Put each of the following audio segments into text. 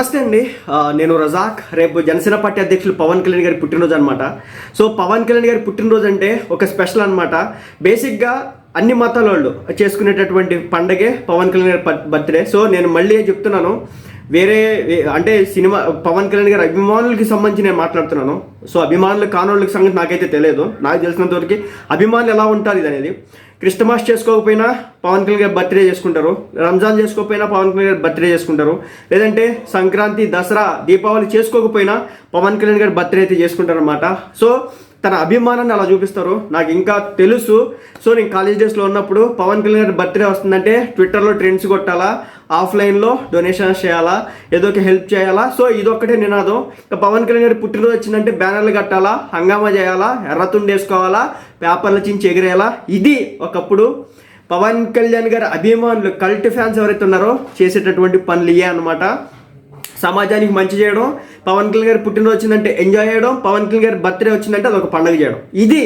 నమస్తే అండి. నేను రజాక్. రేపు జనసేన పార్టీ అధ్యక్షులు పవన్ కళ్యాణ్ గారి పుట్టినరోజు అనమాట సో పవన్ కళ్యాణ్ గారి పుట్టినరోజు అంటే ఒక స్పెషల్ అనమాట బేసిక్గా అన్ని మతాల వాళ్ళు చేసుకునేటటువంటి పండగే పవన్ కళ్యాణ్ గారి బర్త్డే. సో నేను మళ్ళీ చెప్తున్నాను. వేరే అంటే సినిమా పవన్ కళ్యాణ్ గారి అభిమానులకి సంబంధించి నేను మాట్లాడుతున్నాను. సో అభిమానులు కానోళ్ళకి సంగతి నాకైతే తెలియదు. నాకు తెలిసినంత వరకు అభిమానులు ఎలా ఉంటారు ఇది అనేది క్రిస్టమాస్ చేసుకోకపోయినా పవన్ కళ్యాణ్ గారి బర్త్డే చేసుకుంటారు. రంజాన్ చేసుకోకపోయినా పవన్ కళ్యాణ్ గారి బర్త్డే చేసుకుంటారు. లేదంటే సంక్రాంతి దసరా దీపావళి చేసుకోకపోయినా పవన్ కళ్యాణ్ గారి బర్త్డే అయితే చేసుకుంటారు అనమాట సో తన అభిమానాన్ని అలా చూపిస్తారు. నాకు ఇంకా తెలుసు. సో నేను కాలేజ్ డేస్లో ఉన్నప్పుడు పవన్ కళ్యాణ్ బర్త్డే వస్తుందంటే ట్విట్టర్లో ట్రెండ్స్ కొట్టాలా ఆఫ్లైన్లో డొనేషన్స్ చేయాలా ఏదో ఒక హెల్ప్ చేయాలా. సో ఇదొక్కటే నినాదం. ఇంకా పవన్ కళ్యాణ్ గారి పుట్టినరోజు వచ్చిందంటే బ్యానర్లు కట్టాలా హంగామా చేయాలా ఎర్రతుండి వేసుకోవాలా పేపర్ల చించి ఎగిరేయాలా. ఇది ఒకప్పుడు పవన్ కళ్యాణ్ గారి అభిమానులు కల్ట్ ఫ్యాన్స్ ఎవరైతే ఉన్నారో చేసేటటువంటి పనులు ఇవే అనమాట సమాజానికి మంచి చేయడం పవన్ కళ్యాణ్ గారి పుట్టినరోజు వచ్చిందంటే ఎంజాయ్ చేయడం పవన్ కళ్యాణ్ గారి బర్త్డే వచ్చిందంటే అదొక పండుగ చేయడం. ఇది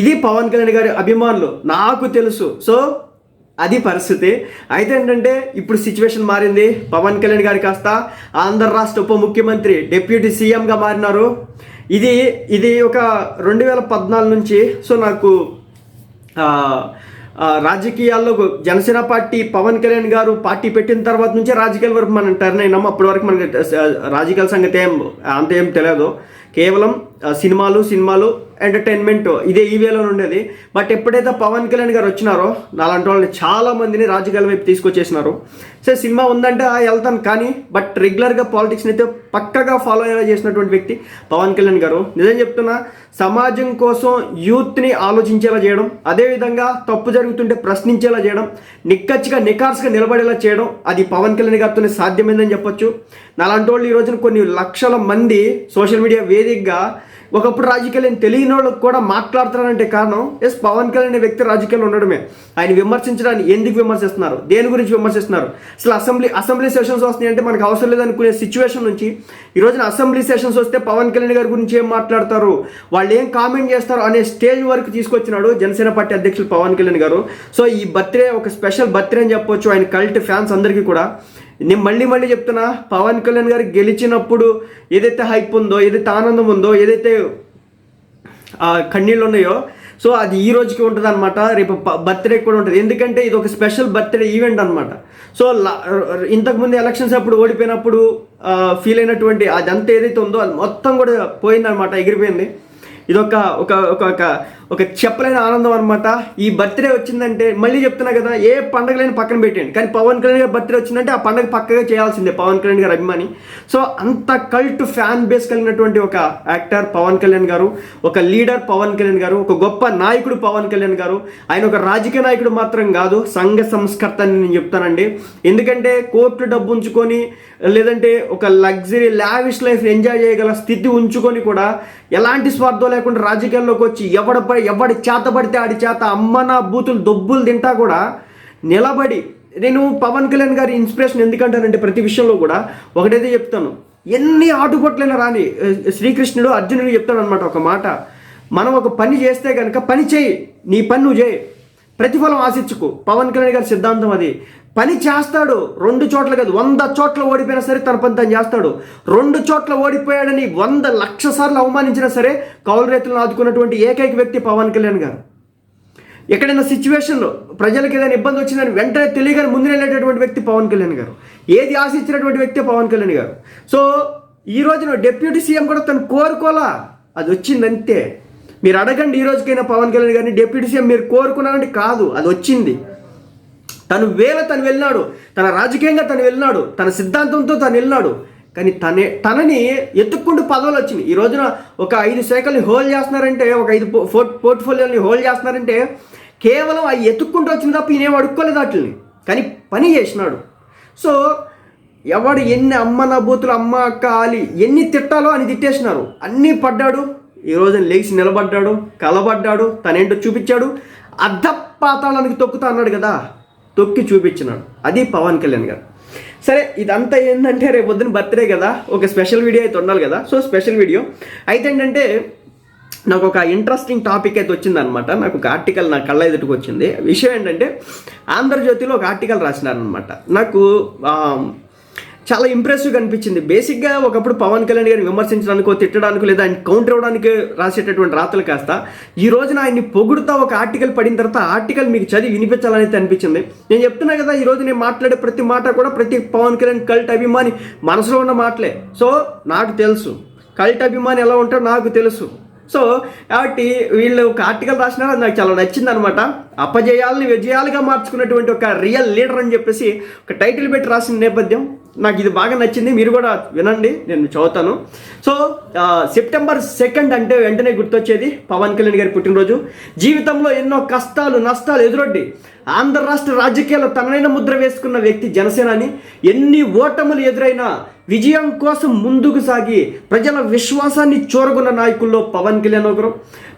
ఇది పవన్ కళ్యాణ్ గారి అభిమానులు నాకు తెలుసు. సో అది పరిస్థితి. అయితే ఏంటంటే ఇప్పుడు సిచ్యువేషన్ మారింది. పవన్ కళ్యాణ్ గారి కాస్త ఆంధ్ర రాష్ట్ర ఉప ముఖ్యమంత్రి డిప్యూటీ సీఎంగా మారినారు. ఇది ఇది ఒక రెండు వేల పద్నాలుగు నుంచి సో నాకు రాజకీయాల్లో జనసేన పార్టీ పవన్ కళ్యాణ్ గారు పార్టీ పెట్టిన తర్వాత నుంచే రాజకీయాల వరకు మనం టర్న్ అయినాము అప్పటి వరకు మనకి రాజకీయాల సంగతి ఏం అంత ఏం తెలియదు. కేవలం సినిమాలు సినిమాలు ఎంటర్టైన్మెంట్ ఇదే ఈ వేలో ఉండేది బట్ ఎప్పుడైతే పవన్ కళ్యాణ్ గారు వచ్చినారో అలాంటి వాళ్ళని చాలా మందిని రాజకీయాల వైపు తీసుకొచ్చేసినారు. సో సినిమా ఉందంటే ఆ, వెళ్తాను. కానీ బట్ రెగ్యులర్గా పాలిటిక్స్ని అయితే పక్కగా ఫాలో అయ్యేలా చేసినటువంటి వ్యక్తి పవన్ కళ్యాణ్ గారు. నిజం చెప్తున్నా సమాజం కోసం యూత్ని ఆలోచించేలా చేయడం అదేవిధంగా తప్పు జరుగుతుంటే ప్రశ్నించేలా చేయడం నిక్కచ్చిగా నికార్స్గా నిలబడేలా చేయడం అది పవన్ కళ్యాణ్ గారితోనే సాధ్యమైందని చెప్పొచ్చు. నాలాంటి వాళ్ళు ఈ రోజున కొన్ని లక్షల మంది సోషల్ మీడియా వేదికగా ఒకప్పుడు రాజకీయాలను తెలియని వాళ్ళకి కూడా మాట్లాడుతున్నారంటే కారణం ఎస్ పవన్ కళ్యాణ్ అనే వ్యక్తి రాజకీయాల్లో ఉండడమే. ఆయన విమర్శించడాన్ని ఎందుకు విమర్శిస్తున్నారు? దేని గురించి విమర్శిస్తున్నారు? అసలు అసెంబ్లీ అసెంబ్లీ సెషన్స్ వస్తున్నాయి అంటే మనకు అవసరం లేదనుకునే సిచ్యువేషన్ నుంచి ఈ రోజున అసెంబ్లీ సెషన్స్ వస్తే పవన్ కళ్యాణ్ గారి గురించి ఏం మాట్లాడతారు? వాళ్ళు ఏం కామెంట్ చేస్తారు అనే స్టేజ్ వరకు తీసుకొచ్చినాడు జనసేన పార్టీ అధ్యక్షులు పవన్ కళ్యాణ్ గారు. సో ఈ బర్త్డే ఒక స్పెషల్ బర్త్డే అని చెప్పొచ్చు. ఆయన కల్ట్ ఫ్యాన్స్ అందరికీ కూడా. నేను మళ్ళీ మళ్ళీ చెప్తున్నా పవన్ కళ్యాణ్ గారు గెలిచినప్పుడు ఏదైతే హైప్ ఉందో ఏదైతే ఆనందం ఉందో ఏదైతే కన్నీళ్ళు ఉన్నాయో సో అది ఈ రోజుకి ఉంటుంది అనమాట రేపు బర్త్డే కూడా ఉంటుంది. ఎందుకంటే ఇది ఒక స్పెషల్ బర్త్డే ఈవెంట్ అనమాట సో ఇంతకుముందు ఎలక్షన్స్ అప్పుడు ఓడిపోయినప్పుడు ఫీల్ అయినటువంటి అదంతా ఏదైతే ఉందో అది మొత్తం కూడా పోయిందనమాట ఎగిరిపోయింది. ఇదొక ఒక ఒక ఒక ఒక చెప్పలేని ఆనందం అనమాట ఈ బర్త్డే వచ్చిందంటే మళ్ళీ చెప్తున్నా కదా ఏ పండగలైన పక్కన పెట్టండి కానీ పవన్ కళ్యాణ్ గారు బర్త్డే వచ్చిందంటే ఆ పండగ పక్కగా చేయాల్సిందే పవన్ కళ్యాణ్ గారు అభిమాని. సో అంత కల్ట్ ఫ్యాన్ బేస్ కలిగినటువంటి ఒక యాక్టర్ పవన్ కళ్యాణ్ గారు ఒక లీడర్ పవన్ కళ్యాణ్ గారు ఒక గొప్ప నాయకుడు పవన్ కళ్యాణ్ గారు. ఆయన ఒక రాజకీయ నాయకుడు మాత్రం కాదు సంఘ సంస్కర్త అని నేను చెప్తానండి. ఎందుకంటే కోర్టు డబ్బు ఉంచుకొని లేదంటే ఒక లగ్జరీ లావిష్ లైఫ్ ఎంజాయ్ చేయగల స్థితి ఉంచుకొని కూడా ఎలాంటి స్వార్థం లేకుండా రాజకీయాల్లోకి వచ్చి ఎవడ ఎవడి చేత పడితే ఆడి చేత అమ్మ నా బూతులు దొబ్బులు తింటా కూడా నిలబడి నేను పవన్ కళ్యాణ్ గారి ఇన్స్పిరేషన్ ఎందుకంటానంటే ప్రతి విషయంలో కూడా ఒకటైతే చెప్తాను. ఎన్ని ఆటుపోట్లైనా రాని శ్రీకృష్ణుడు అర్జునుడు చెప్తాడు అనమాట ఒక మాట. మనం ఒక పని చేస్తే కనుక పని చేయి నీ పని నువ్వు చేయి. ప్రతిఫలం ఆశించుకు. పవన్ కళ్యాణ్ గారి సిద్ధాంతం అది. పని చేస్తాడు రెండు చోట్ల కాదు వంద చోట్ల ఓడిపోయినా సరే తన పని తను చేస్తాడు. రెండు చోట్ల ఓడిపోయాడని వంద లక్ష సార్లు అవమానించినా సరే కౌలు రైతులను ఆదుకున్నటువంటి ఏకైక వ్యక్తి పవన్ కళ్యాణ్ గారు. ఎక్కడైనా సిచ్యువేషన్లో ప్రజలకు ఏదైనా ఇబ్బంది వచ్చిందని వెంటనే తెలియగానే ముందు వెళ్ళేటటువంటి వ్యక్తి పవన్ కళ్యాణ్ గారు. ఏది ఆశించినటువంటి వ్యక్తి పవన్ కళ్యాణ్ గారు. సో ఈ రోజున డిప్యూటీ సీఎం కూడా తను కోరుకోలా. అది వచ్చిందంతే. మీరు అడగండి ఈ రోజుకైనా పవన్ కళ్యాణ్ గారిని డిప్యూటీ సీఎం మీరు కోరుకున్నారంటే కాదు అది వచ్చింది. తను వేల తను వెళ్ళినాడు తన రాజకీయంగా తను వెళ్ళినాడు తన సిద్ధాంతంతో తను వెళ్ళినాడు. కానీ తనే తనని ఎత్తుక్కుంటూ పదవులు వచ్చినాయి ఈ రోజున ఒక ఐదు శాఖల్ని హోల్డ్ చేస్తున్నారంటే ఒక ఐదు పో- పోర్ట్ పోర్ట్ఫోలియోని హోల్డ్ చేస్తున్నారంటే కేవలం అవి ఎత్తుక్కుంటూ వచ్చిన తప్ప ఈయనేం అడుక్కోలేదు వాటిని కానీ పని చేసినాడు. సో ఎవడు ఎన్ని అమ్మ నబూతులు అమ్మ అక్క ఆలి ఎన్ని తిట్టాలో అని తిట్టేసినారు. అన్నీ పడ్డాడు. ఈ రోజున లేచి నిలబడ్డాడు కలబడ్డాడు తనేంటో చూపించాడు. అర్ధ పాతాళానికి తొక్కుతా అన్నాడు కదా తొక్కి చూపించినాడు. అది పవన్ కళ్యాణ్ గారు. సరే ఇదంతా ఏంటంటే రేపు పొద్దున బర్త్డే కదా ఒక స్పెషల్ వీడియో అయితే ఉండాలి కదా. సో స్పెషల్ వీడియో అయితే ఏంటంటే నాకు ఒక ఇంట్రెస్టింగ్ టాపిక్ అయితే వచ్చిందనమాట. నాకు ఒక ఆర్టికల్ నా కళ్ళ ఎదుటికి వచ్చింది. విషయం ఏంటంటే ఆంధ్రజ్యోతిలో ఒక ఆర్టికల్ రాసినారనమాట. నాకు చాలా ఇంప్రెసివ్గా అనిపించింది. బేసిక్గా ఒకప్పుడు పవన్ కళ్యాణ్ గారిని విమర్శించడానికో తిట్టడానికో లేదా ఆయన కౌంటర్ ఇవ్వడానికి రాసేటటువంటి రాతలు కాస్త ఈ రోజున ఆయన్ని పొగుడుతా ఒక ఆర్టికల్ పడిన తర్వాత ఆర్టికల్ మీకు చదివి వినిపించాలని అనిపించింది. నేను చెప్తున్నా కదా ఈరోజు నేను మాట్లాడే ప్రతి మాట కూడా ప్రతి పవన్ కళ్యాణ్ కల్ట్ అభిమాని మనసులో ఉన్న మాటలే. సో నాకు తెలుసు. కల్ట్ అభిమాని ఎలా ఉంటాడో నాకు తెలుసు. సో కాబట్టి వీళ్ళు ఒక ఆర్టికల్ రాసినారు అది నాకు చాలా నచ్చింది అనమాట అపజయాలని విజయాలుగా మార్చుకున్నటువంటి ఒక రియల్ లీడర్ అని చెప్పేసి ఒక టైటిల్ పెట్టి రాసిన నేపథ్యం. నాకు ఇది బాగా నచ్చింది మీరు కూడా వినండి నేను చదువుతాను. సో సెప్టెంబర్ సెకండ్ అంటే వెంటనే గుర్తొచ్చేది పవన్ కళ్యాణ్ గారి పుట్టినరోజు. జీవితంలో ఎన్నో కష్టాలు నష్టాలు ఎదురొడ్డి ఆంధ్ర రాష్ట్ర రాజకీయాల్లో తననైన ముద్ర వేసుకున్న వ్యక్తి జనసేనాని ఎన్ని ఓటములు ఎదురైనా విజయం కోసం ముందుకు సాగి ప్రజల విశ్వాసాన్ని చూరగొన్న నాయకుల్లో పవన్ కళ్యాణ్ ఒకరు.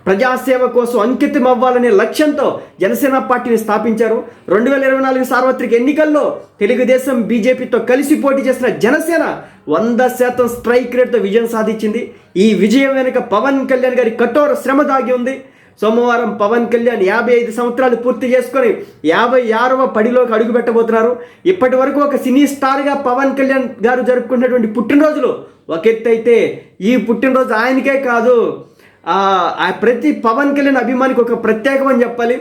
ప్రజాసేవ కోసం అంకితం అవ్వాలనే లక్ష్యంతో జనసేన పార్టీని స్థాపించారు. రెండు వేల ఇరవై నాలుగు సార్వత్రిక ఎన్నికల్లో తెలుగుదేశం బీజేపీతో కలిసి పోటీ చేసిన జనసేన వంద శాతం స్ట్రైక్ రేట్తో విజయం సాధించింది. ఈ విజయం వెనుక పవన్ కళ్యాణ్ గారి కఠోర శ్రమ దాగి ఉంది. సోమవారం పవన్ కళ్యాణ్ యాభై ఐదు సంవత్సరాలు పూర్తి చేసుకొని యాభై ఆరవ పడిలోకి అడుగు పెట్టబోతున్నారు. ఇప్పటి వరకు ఒక సినీ స్టార్గా పవన్ కళ్యాణ్ గారు జరుపుకున్నటువంటి పుట్టినరోజులు ఒక ఎత్తు అయితే ఈ పుట్టినరోజు ఆయనకే కాదు ప్రతి పవన్ కళ్యాణ్ అభిమానికి ఒక ప్రత్యేకమని చెప్పాలి.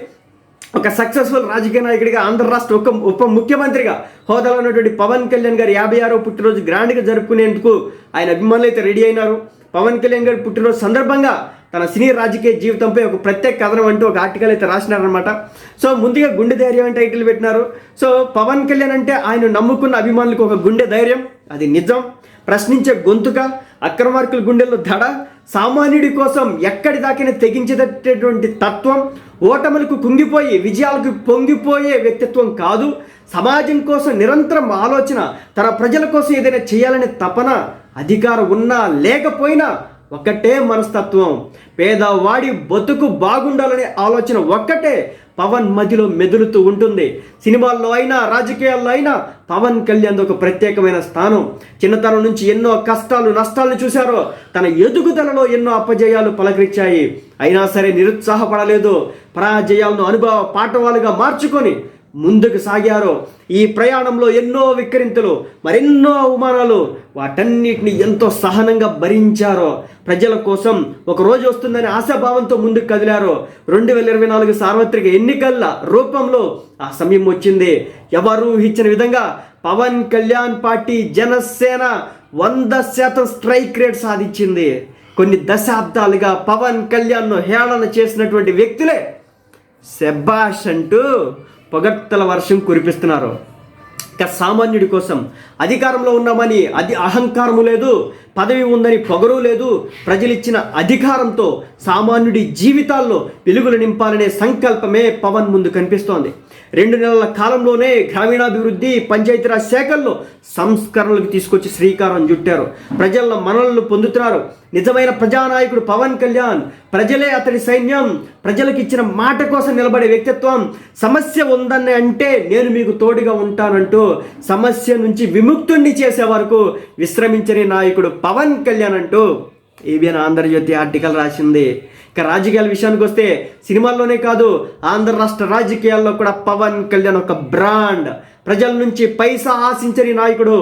ఒక సక్సెస్ఫుల్ రాజకీయ నాయకుడిగా ఆంధ్ర రాష్ట్ర ఒక ఉప ముఖ్యమంత్రిగా హోదాలో ఉన్నటువంటి పవన్ కళ్యాణ్ గారి యాభై ఆరో పుట్టినరోజు గ్రాండ్గా జరుపుకునేందుకు ఆయన అభిమానులు అయితే రెడీ అయినారు. పవన్ కళ్యాణ్ గారి పుట్టినరోజు సందర్భంగా తన సినీ రాజకీయ జీవితంపై ఒక ప్రత్యేక కథనం అంటూ ఒక ఆర్టికల్ అయితే రాసినారనమాట సో ముందుగా గుండె ధైర్యం అని టైటిల్ పెట్టినారు. సో పవన్ కళ్యాణ్ అంటే ఆయన నమ్ముకున్న అభిమానులకు ఒక గుండె ధైర్యం అది నిజం. ప్రశ్నించే గొంతుక అక్రమార్కుల గుండెల్లో దడ సామాన్యుడి కోసం ఎక్కడి దాకైనా తెగించేటటువంటి తత్వం ఓటములకు కుంగిపోయి విజయాలకు పొంగిపోయే వ్యక్తిత్వం కాదు. సమాజం కోసం నిరంతరం ఆలోచన తన ప్రజల కోసం ఏదైనా చేయాలనే తపన అధికారం ఉన్నా లేకపోయినా ఒక్కటే మనస్తత్వం. పేదవాడి బతుకు బాగుండాలనే ఆలోచన ఒక్కటే పవన్ మధ్యలో మెదులుతూ ఉంటుంది. సినిమాల్లో అయినా రాజకీయాల్లో అయినా పవన్ కళ్యాణ్ ఒక ప్రత్యేకమైన స్థానం. చిన్నతనం నుంచి ఎన్నో కష్టాలు నష్టాలను చూశారో తన ఎదుగుదలలో ఎన్నో అపజయాలు పలకరించాయి. అయినా సరే నిరుత్సాహపడలేదు. పరాజయాలను అనుభవ పాఠవాలుగా మార్చుకొని ముందుకు సాగారో ఈ ప్రయాణంలో ఎన్నో విక్రింతలు మరెన్నో అవమానాలు వాటన్నిటిని ఎంతో సహనంగా భరించారో ప్రజల కోసం ఒక రోజు వస్తుందని ఆశాభావంతో ముందుకు కదిలారు రెండు వేల ఇరవై నాలుగు సార్వత్రిక ఎన్నికల రూపంలో ఆ సమయం వచ్చింది. ఎవరు ఊహించిన విధంగా పవన్ కళ్యాణ్ పార్టీ జనసేన వంద శాతం స్ట్రైక్ రేట్ సాధించింది. కొన్ని దశాబ్దాలుగా పవన్ కళ్యాణ్ను హేళన చేసినటువంటి వ్యక్తులే శబాష్ అంటూ పొగడ్తల వర్షం కురిపిస్తున్నారు. ఇక సామాన్యుడి కోసం అధికారంలో ఉన్నామని అది అహంకారము లేదు. పదవి ఉందని పొగరు లేదు. ప్రజలిచ్చిన అధికారంతో సామాన్యుడి జీవితాల్లో వెలుగులు నింపాలనే సంకల్పమే పవన్ ముందు కనిపిస్తోంది. రెండు నెలల కాలంలోనే గ్రామీణాభివృద్ధి పంచాయతీరాజ్ శాఖల్లో సంస్కరణలకు తీసుకొచ్చి శ్రీకారం చుట్టారు. ప్రజల మనలను పొందుతున్నారు. నిజమైన ప్రజానాయకుడు పవన్ కళ్యాణ్ ప్రజలే అతడి సైన్యం ప్రజలకు ఇచ్చిన మాట కోసం నిలబడే వ్యక్తిత్వం సమస్య ఉందని అంటే నేను మీకు తోడుగా ఉంటానంటూ సమస్య నుంచి విముక్తుణ్ణి చేసే వరకు విశ్రమించని నాయకుడు పవన్ కళ్యాణ్ అంటూ ఏబిఎన్ ఆంధ్రజ్యోతి ఆర్టికల్ రాసింది. ఇక రాజకీయాల విషయానికి వస్తే సినిమాల్లోనే కాదు ఆంధ్ర రాష్ట్ర రాజకీయాల్లో కూడా పవన్ కళ్యాణ్ ఒక బ్రాండ్. ప్రజల నుంచి పైసా ఆశించని నాయకుడు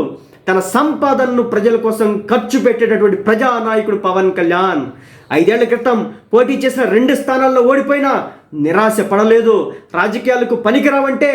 తన సంపాదనను ప్రజల కోసం ఖర్చు పెట్టేటటువంటి ప్రజా నాయకుడు పవన్ కళ్యాణ్. ఐదేళ్ళ క్రితం పోటీ చేసిన రెండు స్థానాల్లో ఓడిపోయినా నిరాశ పడలేదు. రాజకీయాలకు పనికిరావంటే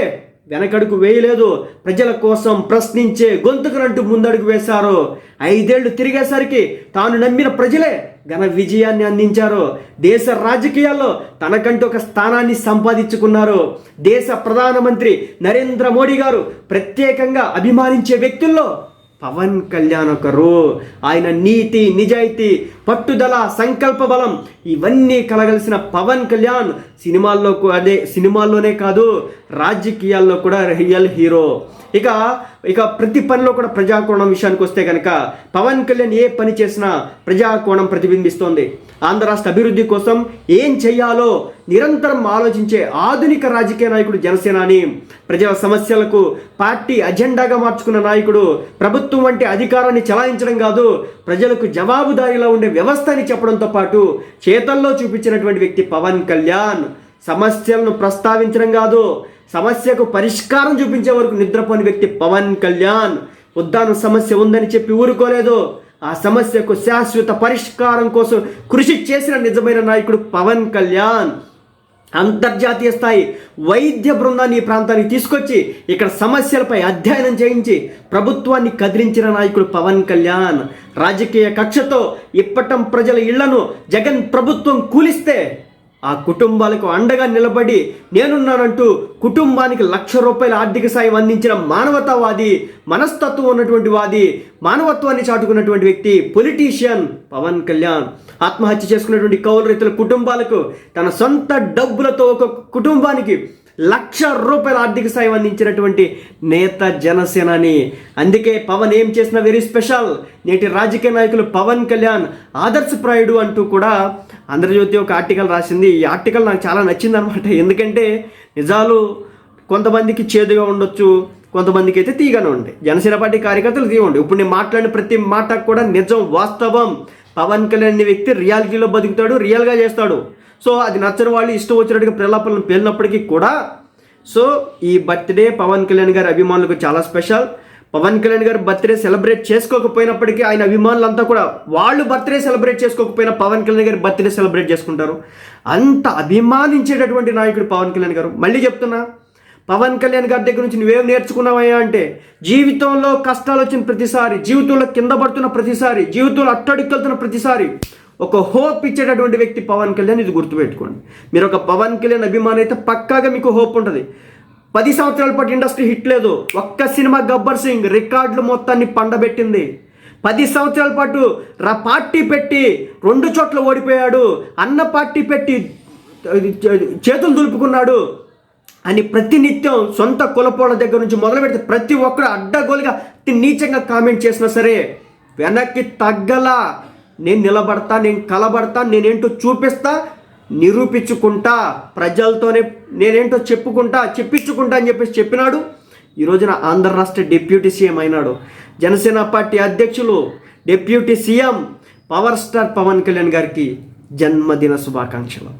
వెనకడుగు వేయలేదు. ప్రజల కోసం ప్రశ్నించే గొంతుకునంటూ ముందడుగు వేశారు. ఐదేళ్ళు తిరిగేసరికి తాను నమ్మిన ప్రజలే ఘన విజయాన్ని అందించారు. దేశ రాజకీయాల్లో తనకంటూ ఒక స్థానాన్ని సంపాదించుకున్నారు. దేశ ప్రధానమంత్రి నరేంద్ర మోడీ గారు ప్రత్యేకంగా అభిమానించే వ్యక్తుల్లో పవన్ కళ్యాణ్ ఒకరు ఆయన నీతి నిజాయితీ పట్టుదల సంకల్ప బలం ఇవన్నీ కలగలిసిన పవన్ కళ్యాణ్ సినిమాల్లో అదే సినిమాల్లోనే కాదు రాజకీయాల్లో కూడా రియల్ హీరో. ఇక ఇక ప్రతి పనిలో కూడా ప్రజాకోణం విషయానికి వస్తే కనుక పవన్ కళ్యాణ్ ఏ పని చేసినా ప్రజాకోణం ప్రతిబింబిస్తోంది. ఆంధ్ర రాష్ట్ర అభివృద్ధి కోసం ఏం చేయాలో నిరంతరం ఆలోచించే ఆధునిక రాజకీయ నాయకుడు జనసేనాని. ప్రజల సమస్యలకు పార్టీ అజెండాగా మార్చుకున్న నాయకుడు ప్రభుత్వం వంటి అధికారాన్ని చలాయించడం కాదు ప్రజలకు జవాబుదారీలా ఉండే వ్యవస్థని చెప్పడంతో పాటు చేతల్లో చూపించినటువంటి వ్యక్తి పవన్ కళ్యాణ్. సమస్యలను ప్రస్తావించడం కాదు సమస్యకు పరిష్కారం చూపించే వరకు నిద్రపోని వ్యక్తి పవన్ కళ్యాణ్. ఉద్దాన సమస్య ఉందని చెప్పి ఊరుకోలేదు. ఆ సమస్యకు శాశ్వత పరిష్కారం కోసం కృషి చేసిన నిజమైన నాయకుడు పవన్ కళ్యాణ్. అంతర్జాతీయ స్థాయి వైద్య బృందాన్ని ఈ ప్రాంతానికి తీసుకొచ్చి ఇక్కడ సమస్యలపై అధ్యయనం చేయించి ప్రభుత్వాన్ని కదిలించిన నాయకుడు పవన్ కళ్యాణ్. రాజకీయ కక్షతో ఇప్పటం ప్రజల ఇళ్ళను జగన్ ప్రభుత్వం కూలిస్తే ఆ కుటుంబాలకు అండగా నిలబడి నేనున్నానంటూ కుటుంబానికి లక్ష రూపాయల ఆర్థిక సాయం అందించిన మానవతావాది మనస్తత్వం ఉన్నటువంటి వాది మానవత్వాన్ని చాటుకున్నటువంటి వ్యక్తి పొలిటీషియన్ పవన్ కళ్యాణ్. ఆత్మహత్య చేసుకున్నటువంటి కౌలు రైతుల కుటుంబాలకు తన సొంత డబ్బులతో ఒక కుటుంబానికి లక్ష రూపాయల ఆర్థిక సాయం అందించినటువంటి నేత జనసేనాని. అందుకే పవన్ ఏం చేసిన వెరీ స్పెషల్ నేటి రాజకీయ నాయకులు పవన్ కళ్యాణ్ ఆదర్శప్రాయుడు అంటూ కూడా ఆంధ్రజ్యోతి ఒక ఆర్టికల్ రాసింది. ఈ ఆర్టికల్ నాకు చాలా నచ్చింది అనమాట ఎందుకంటే నిజాలు కొంతమందికి చేదుగా ఉండొచ్చు కొంతమందికి అయితే తీగానే ఉంటాయి జనసేన పార్టీ కార్యకర్తలు తీయండి ఇప్పుడు నేను మాట్లాడిన ప్రతి మాట కూడా నిజం వాస్తవం. పవన్ కళ్యాణ్ అనే వ్యక్తి రియాలిటీలో బతుకుతాడు రియల్గా చేస్తాడు. సో అది నచ్చని వాళ్ళు ఇష్టం వచ్చినట్టుగా ప్రలాపలను పేలినప్పటికీ కూడా సో ఈ బర్త్డే పవన్ కళ్యాణ్ గారి అభిమానులకు చాలా స్పెషల్. పవన్ కళ్యాణ్ గారు బర్త్డే సెలబ్రేట్ చేసుకోకపోయినప్పటికీ ఆయన అభిమానులంతా కూడా వాళ్ళు బర్త్డే సెలబ్రేట్ చేసుకోకపోయినా పవన్ కళ్యాణ్ గారి బర్త్డే సెలబ్రేట్ చేసుకుంటారు. అంత అభిమానించేటటువంటి నాయకుడు పవన్ కళ్యాణ్ గారు. మళ్ళీ చెప్తున్నా పవన్ కళ్యాణ్ గారి దగ్గర నుంచి నువ్వేం నేర్చుకున్నావయ్యా అంటే జీవితంలో కష్టాలు వచ్చిన ప్రతిసారి జీవితంలో కింద పడుతున్న ప్రతిసారి జీవితంలో అట్టడికెళ్తున్న ప్రతిసారి ఒక హోప్ ఇచ్చేటటువంటి వ్యక్తి పవన్ కళ్యాణ్. ఇది గుర్తుపెట్టుకోండి. మీరు ఒక పవన్ కళ్యాణ్ అభిమాని అయితే పక్కాగా మీకు హోప్ ఉంటుంది. పది సంవత్సరాల పాటు ఇండస్ట్రీ హిట్ లేదు. ఒక్క సినిమా గబ్బర్ సింగ్ రికార్డులు మొత్తాన్ని పండబెట్టింది. పది సంవత్సరాల పాటు రా పార్టీ పెట్టి రెండు చోట్ల ఓడిపోయాడు. అన్న పార్టీ పెట్టి చేతులు దులుపుకున్నాడు. అని ప్రతినిత్యం సొంత కులపోళ్ళ దగ్గర నుంచి మొదలు పెడితే ప్రతి ఒక్కరు అడ్డగోలుగా అతి నీచంగా కామెంట్ చేసినా సరే వెనక్కి తగ్గలా. నేను నిలబడతా నేను కలబడతా నేనేంటో చూపిస్తా నిరూపించుకుంటా ప్రజలతోనే నేనేంటో చెప్పుకుంటా చెప్పించుకుంటా అని చెప్పేసి చెప్పినాడు. ఈ రోజున ఆంధ్ర రాష్ట్ర డిప్యూటీ సీఎం అయినాడు. జనసేన పార్టీ అధ్యక్షులు deputy CM power star Pawan Kalyan గారికి జన్మదిన శుభాకాంక్షలు.